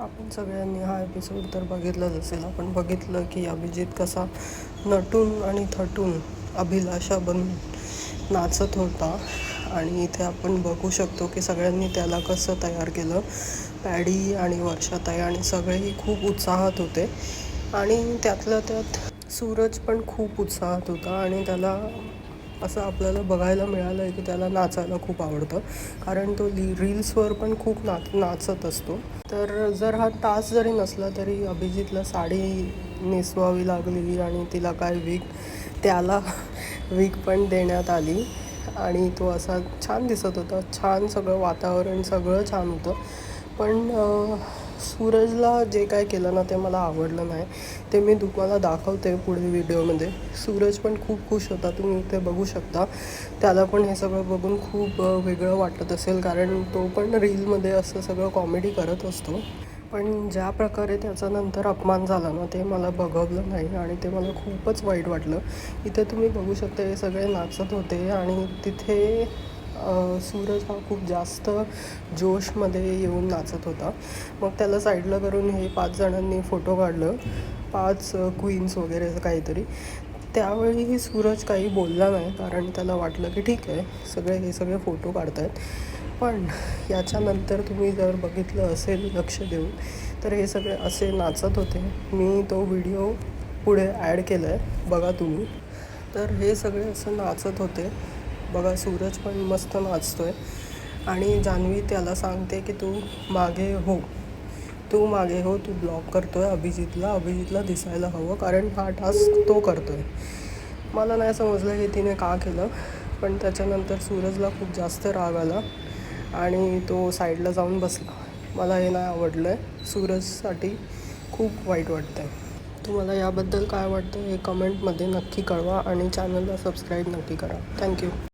आपण सगळ्यांनी हा एपिसोड तर बघितलाच असेल. आपण बघितलं की अभिजित कसा नटून आणि थटून अभिलाषा बनून नाचत होता. आणि इथे आपण बघू शकतो की सगळ्यांनी त्याला कसं तयार केलं. पॅडी आणि वर्षाताई आणि सगळेही खूप उत्साहात होते. आणि त्यातल्या त्यात सूरज पण खूप उत्साहात होता आणि त्याला असं आपल्याला बघायला मिळालं आहे की त्याला नाचायला खूप आवडतं. कारण तो ली रील्सवर पण खूप नाच नाचत असतो. तर जर हा तास जरी नसला तरी अभिजितला साडी नेसवावी लागली आणि तिला काय वीक त्याला वीक पण देण्यात आली. आणि तो असा छान दिसत होता. छान सगळं वातावरण सगळं छान होतं. पण सूरजला जे काय केलं ना ते मला आवडलं नाही. ते मी तुम्हाला दाखवते पुढे व्हिडिओमध्ये. सूरज पण खूप खुश होता तुम्ही इथे बघू शकता. त्याला पण हे सगळं बघून खूप वेगळं वाटत असेल कारण तो पण रीलमध्ये असं सगळं कॉमेडी करत असतो. पण ज्या प्रकारे त्याचा नंतर अपमान झाला ना ते मला बघवलं नाही आणि ते मला खूपच वाईट वाटलं. इथे तुम्ही बघू शकता हे सगळे नाचत होते आणि तिथे सूरज हा खूप जास्त जोशमध्ये येऊन नाचत होता. मग त्याला साईडला करून हे पाच जणांनी फोटो काढलं. पाच क्वीन्स वगैरे असं काहीतरी. त्यावेळी सूरज काही बोलला नाही कारण त्याला वाटलं की ठीक आहे सगळे हे सगळे फोटो काढत आहेत पण याच्यानंतर तुम्ही जर बघितलं असेल लक्ष देऊन तर हे सगळे असे नाचत होते. मी तो व्हिडिओ पुढे ॲड केला आहे बघा तुम्ही. तर हे सगळे असं नाचत होते. बघा सूरज पण मस्त नाचतोय. आणि जान्हवी त्याला सांगते की तू मागे हो. तू मागे हो तू ब्लॉक करतोय अभिजितला. अभिजितला दिसायला हवं कारण हा टास्क तो करतोय. मला नाही समजलं हे तिने का केलं पण त्याच्यानंतर सूरजला खूप जास्त राग आला आणि तो साईडला जाऊन बसला. मला हे नाही आवडलं आहे सूरजसाठी खूप वाईट वाटतं आहे तुम्हाला याबद्दल काय वाटतं हे कमेंटमध्ये नक्की कळवा आणि चॅनलला सबस्क्राईब नक्की करा. थँक्यू